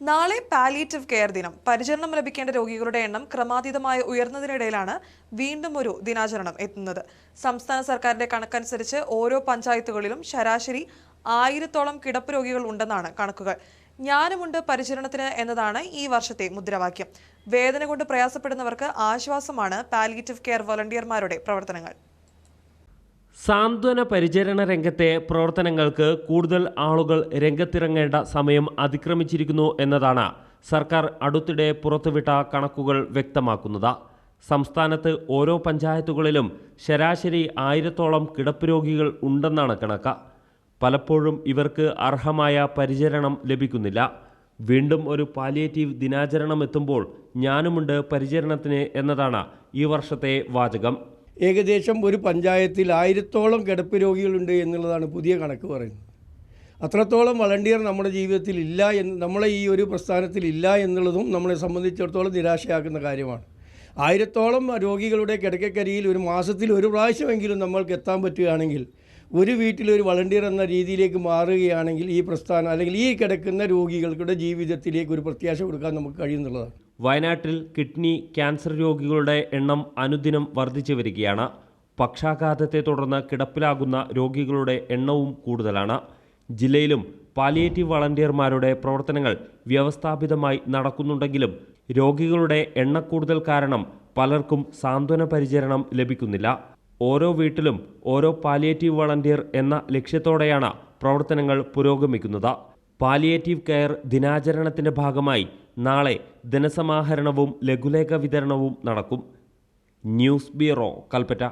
നാളെ palliative care ദിനം. പരിചരണം ലഭിക്കേണ്ട രോഗികളുടെ എണ്ണം ക്രമാതീതമായി ഉയർന്നതിനിടയിലാണ് വീണ്ടും ഒരു ദിനാചരണം എത്തുന്നത്. സംസ്ഥാന സർക്കാരിന്റെ കണക്കനുസരിച്ച് ഓരോ പഞ്ചായത്തുകളിലും ശരാശരി ആയിരത്തോളം കിടപ്പ് രോഗികൾ ഉണ്ടെന്നാണ് കണക്കുകൾ. ജ്ഞാനമുണ്ട് പരിചരണത്തിന് എന്നതാണ് ഈ വർഷത്തെ മുദ്രാവാക്യം. വേദന കൊണ്ട് പ്രയാസപ്പെടുന്നവർക്ക് ആശ്വാസമാണ് പാലിയേറ്റീവ് കെയർ വോളണ്ടിയർമാരുടെ പ്രവർത്തനങ്ങൾ. സാന്ത്വന പരിചരണ രംഗത്തെ പ്രവർത്തനങ്ങൾക്ക് കൂടുതൽ ആളുകൾ രംഗത്തിറങ്ങേണ്ട സമയം അതിക്രമിച്ചിരിക്കുന്നു എന്നതാണ് സർക്കാർ അടുത്തിടെ പുറത്തുവിട്ട കണക്കുകൾ വ്യക്തമാക്കുന്നത്. സംസ്ഥാനത്ത് ഓരോ പഞ്ചായത്തുകളിലും ശരാശരി ആയിരത്തോളം കിടപ്പ് രോഗികൾ ഉണ്ടെന്നാണ് കണക്ക്. പലപ്പോഴും ഇവർക്ക് അർഹമായ പരിചരണം ലഭിക്കുന്നില്ല. വീണ്ടും ഒരു പാലിയേറ്റീവ് ദിനാചരണം എത്തുമ്പോൾ ഞാനുമുണ്ട് പരിചരണത്തിന് എന്നതാണ് ഈ വർഷത്തെ വാചകം. ഏകദേശം ഒരു പഞ്ചായത്തിൽ ആയിരത്തോളം കിടപ്പ് രോഗികളുണ്ട് എന്നുള്ളതാണ് പുതിയ കണക്ക് പറയുന്നത്. അത്രത്തോളം വളണ്ടിയർ നമ്മുടെ ജീവിതത്തിൽ ഇല്ല എന്ന് നമ്മളെ ഈ ഒരു പ്രസ്ഥാനത്തിൽ ഇല്ല എന്നുള്ളതും നമ്മളെ സംബന്ധിച്ചിടത്തോളം നിരാശയാക്കുന്ന കാര്യമാണ്. ആയിരത്തോളം രോഗികളുടെ കിടക്കക്കരിയിൽ ഒരു മാസത്തിൽ ഒരു പ്രാവശ്യമെങ്കിലും നമ്മൾക്ക് എത്താൻ പറ്റുകയാണെങ്കിൽ ഒരു വീട്ടിലൊരു വളണ്ടിയർ എന്ന രീതിയിലേക്ക് മാറുകയാണെങ്കിൽ ഈ പ്രസ്ഥാനം അല്ലെങ്കിൽ ഈ കിടക്കുന്ന രോഗികളുടെ ജീവിതത്തിലേക്ക് ഒരു പ്രത്യാശ കൊടുക്കാൻ നമുക്ക് കഴിയുന്നുള്ളതാണ്. വയനാട്ടിൽ കിഡ്നി ക്യാൻസർ രോഗികളുടെ എണ്ണം അനുദിനം വർദ്ധിച്ചു വരികയാണ്. പക്ഷാഘാതത്തെ തുടർന്ന് കിടപ്പിലാകുന്ന രോഗികളുടെ എണ്ണവും കൂടുതലാണ്. ജില്ലയിലും പാലിയേറ്റീവ് വളണ്ടിയർമാരുടെ പ്രവർത്തനങ്ങൾ വ്യവസ്ഥാപിതമായി നടക്കുന്നുണ്ടെങ്കിലും രോഗികളുടെ എണ്ണക്കൂടുതൽ കാരണം പലർക്കും സാന്ത്വന പരിചരണം ലഭിക്കുന്നില്ല. ഓരോ വീട്ടിലും ഓരോ പാലിയേറ്റീവ് വളണ്ടിയർ എന്ന ലക്ഷ്യത്തോടെയാണ് പ്രവർത്തനങ്ങൾ പുരോഗമിക്കുന്നത്. പാലിയേറ്റീവ് കെയർ ദിനാചരണത്തിന്റെ ഭാഗമായി നാളെ ധനസമാഹരണവും ലഘുലേഖ വിതരണവും നടക്കും. News bureau Kalpetta.